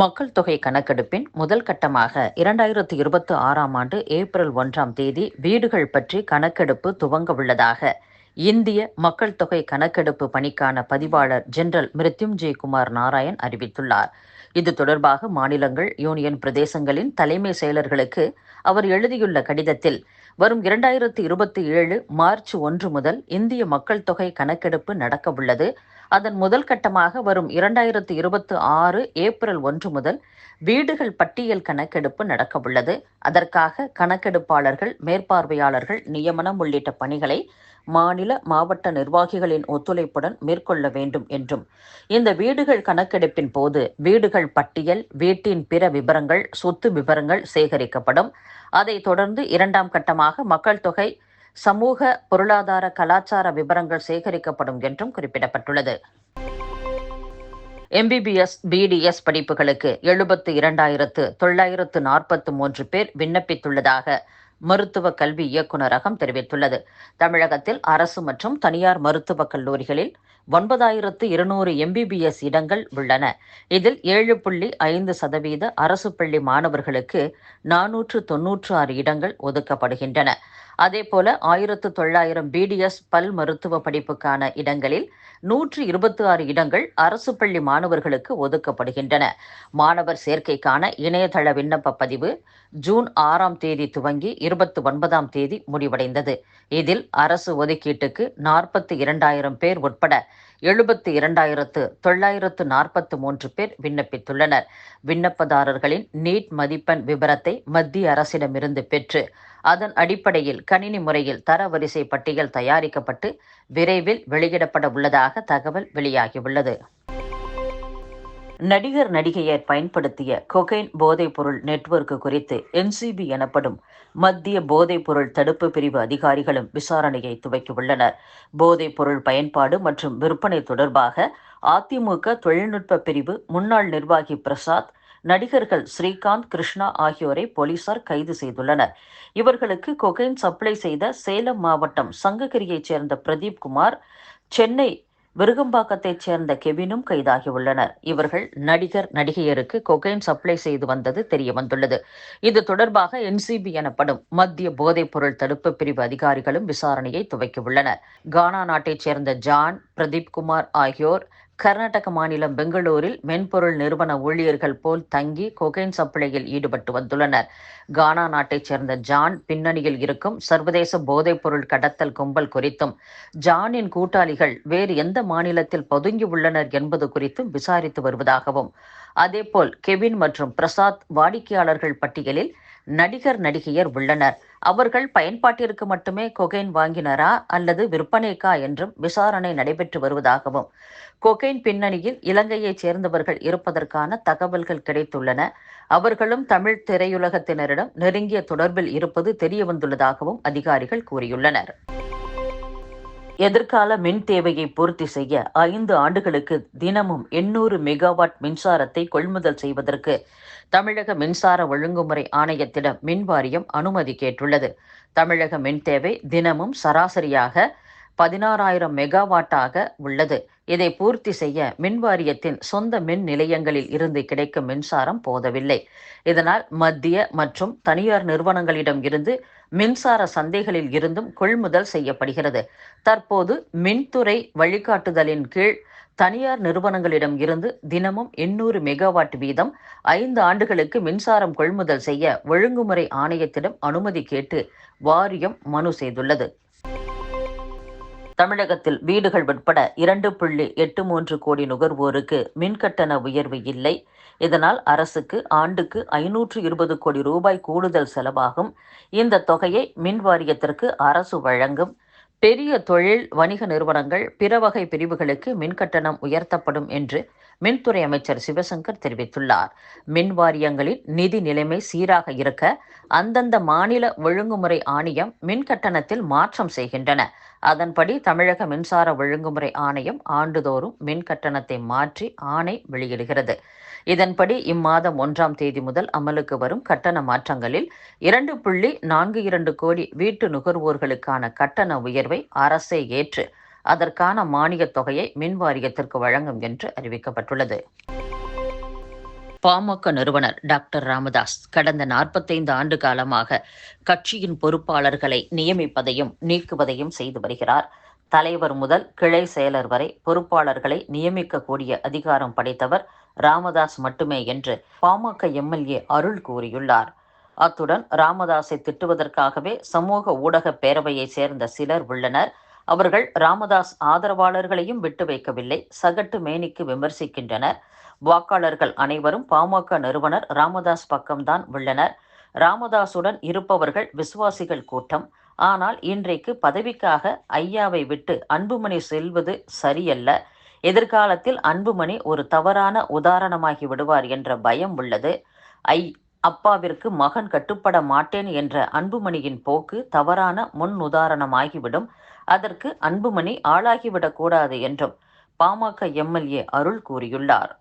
மக்கள் தொகை கணக்கெடுப்பின் முதல் கட்டமாக இரண்டாயிரத்து இருபத்தி ஆறாம் ஆண்டு ஏப்ரல் ஒன்றாம் தேதி வீடுகள் பற்றி கணக்கெடுப்பு துவங்க உள்ளதாக இந்திய மக்கள் தொகை கணக்கெடுப்பு பணிக்கான பதிவாளர் ஜெனரல் மிருத்யுஞ்சய் குமார் நாராயண் அறிவித்துள்ளார். இது தொடர்பாக மாநிலங்கள் யூனியன் பிரதேசங்களின் தலைமை செயலர்களுக்கு அவர் எழுதியுள்ள கடிதத்தில் வரும் இரண்டாயிரத்து இருபத்தி ஏழு மார்ச் ஒன்று முதல் இந்திய மக்கள் தொகை கணக்கெடுப்பு நடக்கவுள்ளது. அதன் முதல் கட்டமாக வரும் இரண்டாயிரத்து இருபத்தி ஆறு ஏப்ரல் ஒன்று முதல் வீடுகள் பட்டியல் கணக்கெடுப்பு நடக்கவுள்ளது. அதற்காக கணக்கெடுப்பாளர்கள் மேற்பார்வையாளர்கள் நியமனம் உள்ளிட்ட பணிகளை மாநில மாவட்ட நிர்வாகிகளின் ஒத்துழைப்புடன் மேற்கொள்ள வேண்டும் என்றும் இந்த வீடுகள் கணக்கெடுப்பின் போது வீடுகள் பட்டியல் வீட்டின் பிற விவரங்கள் சொத்து விவரங்கள் சேகரிக்கப்படும். அதைத் தொடர்ந்து இரண்டாம் கட்டமாக மக்கள் தொகை சமூக பொருளாதார கலாச்சார விவரங்கள் சேகரிக்கப்படும் என்றும் குறிப்பிடப்பட்டுள்ளது. எம்பிபிஎஸ் பிடிஎஸ் படிப்புகளுக்கு எழுபத்து இரண்டாயிரத்து தொள்ளாயிரத்து நாற்பத்து மூன்று பேர் விண்ணப்பித்துள்ளதாக மருத்துவ கல்வி இயக்குநரகம் தெரிவித்துள்ளது. தமிழகத்தில் அரசு மற்றும் தனியார் மருத்துவக் கல்லூரிகளில் ஒன்பதாயிரத்து இருநூறு எம்பிபிஎஸ் இடங்கள் உள்ளன. இதில் ஏழு புள்ளி ஐந்து சதவீத அரசு பள்ளி மாணவர்களுக்கு நானூற்று தொன்னூற்று ஆறு இடங்கள் ஒதுக்கப்படுகின்றன. அதே போல ஆயிரத்து தொள்ளாயிரம் பிடிஎஸ் பல் மருத்துவ படிப்புக்கான இடங்களில் நூற்று இருபத்தி ஆறு இடங்கள் அரசு பள்ளி மாணவர்களுக்கு ஒதுக்கப்படுகின்றன. மாணவர் சேர்க்கைக்கான இணையதள விண்ணப்ப பதிவு ஜூன் ஆறாம் தேதி துவங்கி இருபத்தி ஒன்பதாம் தேதி முடிவடைந்தது. இதில் அரசு ஒதுக்கீட்டுக்கு நாற்பத்தி இரண்டாயிரம் பேர் உட்பட எழுபத்தி இரண்டாயிரத்து தொள்ளாயிரத்து நாற்பத்து மூன்று பேர் விண்ணப்பித்துள்ளனர். விண்ணப்பதாரர்களின் நீட் மதிப்பெண் விபரத்தை மத்திய அரசிடமிருந்து பெற்று அதன் அடிப்படையில் கணினி முறையில் தரவரிசை பட்டியல் தயாரிக்கப்பட்டு விரைவில் வெளியிடப்பட உள்ளதாக தகவல் வெளியாகியுள்ளது. நடிகர் நடிகையர் பயன்படுத்திய கொகைன் போதைப்பொருள் நெட்வொர்க் குறித்து என்சிபி எனப்படும் மத்திய போதைப்பொருள் தடுப்பு பிரிவு அதிகாரிகளும் விசாரணையை துவக்கியுள்ளனர். போதைப்பொருள் பயன்பாடு மற்றும் விற்பனை தொடர்பாக அதிமுக தொழில்நுட்ப பிரிவு முன்னாள் நிர்வாகி பிரசாத் நடிகர்கள் ஸ்ரீகாந்த் கிருஷ்ணா ஆகியோரை போலீசார் கைது செய்துள்ளனர். இவர்களுக்கு கொகைன் சப்ளை செய்த சேலம் மாவட்டம் சங்ககிரியைச் சேர்ந்த பிரதீப் குமார் சென்னை விருகம்பாக்கத்தைச் சேர்ந்த கெவினும் கைதாகியுள்ளனர். இவர்கள் நடிகர் நடிகையருக்கு கொகைன் சப்ளை செய்து வந்தது தெரிய வந்துள்ளது இது தொடர்பாக என்சிபி எனப்படும் மத்திய போதைப்பொருள் தடுப்பு பிரிவு அதிகாரிகளும் விசாரணையை துவக்கியுள்ளனர். கானா நாட்டைச் சேர்ந்த ஜான் பிரதீப் குமார் ஆகியோர் கர்நாடக மாநிலம் பெங்களூரில் மென்பொருள் நிறுவன ஊழியர்கள் போல் தங்கி கொகைன் சப்ளையில் ஈடுபட்டு வந்துள்ளனர். கானா நாட்டைச் சேர்ந்த ஜான் பின்னணியில் இருக்கும் சர்வதேச போதைப்பொருள் கடத்தல் கும்பல் குறித்தும் ஜானின் கூட்டாளிகள் வேறு எந்த மாநிலத்தில் பதுங்கி உள்ளனர் என்பது குறித்தும் விசாரித்து வருவதாகவும் அதேபோல் கெவின் மற்றும் பிரசாத் வாடிக்கையாளர்கள் பட்டியலில் நடிகர் நடிகையர் உள்ளனர். அவர்கள் பயன்பாட்டிற்கு மட்டுமே கொகைன் வாங்கினரா அல்லது விற்பனைக்கா என்றும் விசாரணை நடைபெற்று வருவதாகவும் கொகைன் பின்னணியில் இலங்கையைச் சேர்ந்தவர்கள் இருப்பதற்கான தகவல்கள் கிடைத்துள்ளன. அவர்களும் தமிழ் திரையுலகத்தினரிடம் நெருங்கிய தொடர்பில் இருப்பது தெரிய வந்துள்ளதாகவும் அதிகாரிகள் கூறியுள்ளனர். எதிர்கால மின் தேவையை பூர்த்தி செய்ய ஐந்து ஆண்டுகளுக்கு தினமும் எண்ணூறு மெகாவாட் மின்சாரத்தை கொள்முதல் செய்வதற்கு தமிழக மின்சார ஒழுங்குமுறை ஆணையத்திடம் மின் வாரியம் அனுமதி கேட்டுள்ளது. தமிழக மின் தேவை தினமும் சராசரியாக பதினாறாயிரம் மெகாவாட்டாக உள்ளது. இதை பூர்த்தி செய்ய மின் வாரியத்தின் சொந்த மின் நிலையங்களில் இருந்து கிடைக்கும் மின்சாரம் போதவில்லை. இதனால் மத்திய மற்றும் தனியார் நிறுவனங்களிடம் இருந்து மின்சார சந்தைகளில் இருந்தும் கொள்முதல் செய்யப்படுகிறது. தற்போது மின்துறை வழிகாட்டுதலின் கீழ் தனியார் நிறுவனங்களிடம் இருந்து தினமும் எண்ணூறு மெகாவாட் வீதம் ஐந்து ஆண்டுகளுக்கு மின்சாரம் கொள்முதல் செய்ய ஒழுங்குமுறை ஆணையத்திடம் அனுமதி கேட்டு வாரியம் மனு செய்துள்ளது. தமிழகத்தில் வீடுகள் உட்பட இரண்டு புள்ளி எட்டு மூன்று கோடி நுகர்வோருக்கு மின்கட்டண உயர்வு இல்லை. இதனால் அரசுக்கு ஆண்டுக்கு ஐநூற்று இருபது கோடி ரூபாய் கூடுதல் செலவாகும். இந்த தொகையை மின் வாரியத்திற்கு அரசு வழங்கும். பெரிய தொழில் வணிக நிறுவனங்கள் பிற வகை பிரிவுகளுக்கு மின்கட்டணம் உயர்த்தப்படும் என்று மின்துறை அமைச்சர் சிவசங்கர் தெரிவித்துள்ளார். மின் வாரியங்களின் நிதி நிலைமை சீராக இருக்க அந்தந்த மாநில ஒழுங்குமுறை ஆணையம் மின் கட்டணத்தில் மாற்றம் செய்கின்றன. அதன்படி தமிழக மின்சார ஒழுங்குமுறை ஆணையம் ஆண்டுதோறும் மின் கட்டணத்தை மாற்றி ஆணை வெளியிடுகிறது. இதன்படி இம்மாதம் ஒன்றாம் தேதி முதல் அமலுக்கு வரும் கட்டண மாற்றங்களில் இரண்டு புள்ளி நான்கு இரண்டு கோடி வீட்டு நுகர்வோர்களுக்கான கட்டண உயர்வை அரசே ஏற்று அதற்கான மானியத் தொகையை மின் வாரியத்திற்கு வழங்கும் என்று அறிவிக்கப்பட்டுள்ளது. பாமக நிறுவனர் டாக்டர் ராமதாஸ் கடந்த நாற்பத்தைந்து ஆண்டு காலமாக கட்சியின் பொறுப்பாளர்களை நியமிப்பதையும் நீக்குவதையும் செய்து வருகிறார். தலைவர் முதல் கிளை செயலர் வரை பொறுப்பாளர்களை நியமிக்கக்கூடிய அதிகாரம் படைத்தவர் ராமதாஸ் மட்டுமே என்று பாமக எம்எல்ஏ அருள் கூறியுள்ளார். அத்துடன் ராமதாஸை திட்டுவதற்காகவே சமூக ஊடக பேரவையை சேர்ந்த சிலர் உள்ளனர். அவர்கள் ராமதாஸ் ஆதரவாளர்களையும் விட்டு வைக்கவில்லை. சகட்டு மேனிக்கு விமர்சிக்கின்றனர். வாக்காளர்கள் அனைவரும் பாமக நிறுவனர் ராமதாஸ் பக்கம்தான் உள்ளனர். ராமதாசுடன் இருப்பவர்கள் விசுவாசிகள் கூட்டம். ஆனால் இன்றைக்கு பதவிக்காக ஐயாவை விட்டு அன்புமணி செல்வது சரியல்ல. எதிர்காலத்தில் அன்புமணி ஒரு தவறான உதாரணமாகி விடுவார் என்ற பயம் உள்ளது. ஐ. அப்பாவிற்கு மகன் கட்டுப்பட மாட்டேன் என்ற அன்புமணியின் போக்கு தவறான முன் உதாரணமாகிவிடும் அதற்கு அன்புமணி ஆளாகிவிடக்கூடாது என்றும் பாமக எம்எல்ஏ அருள் கூறியுள்ளார்.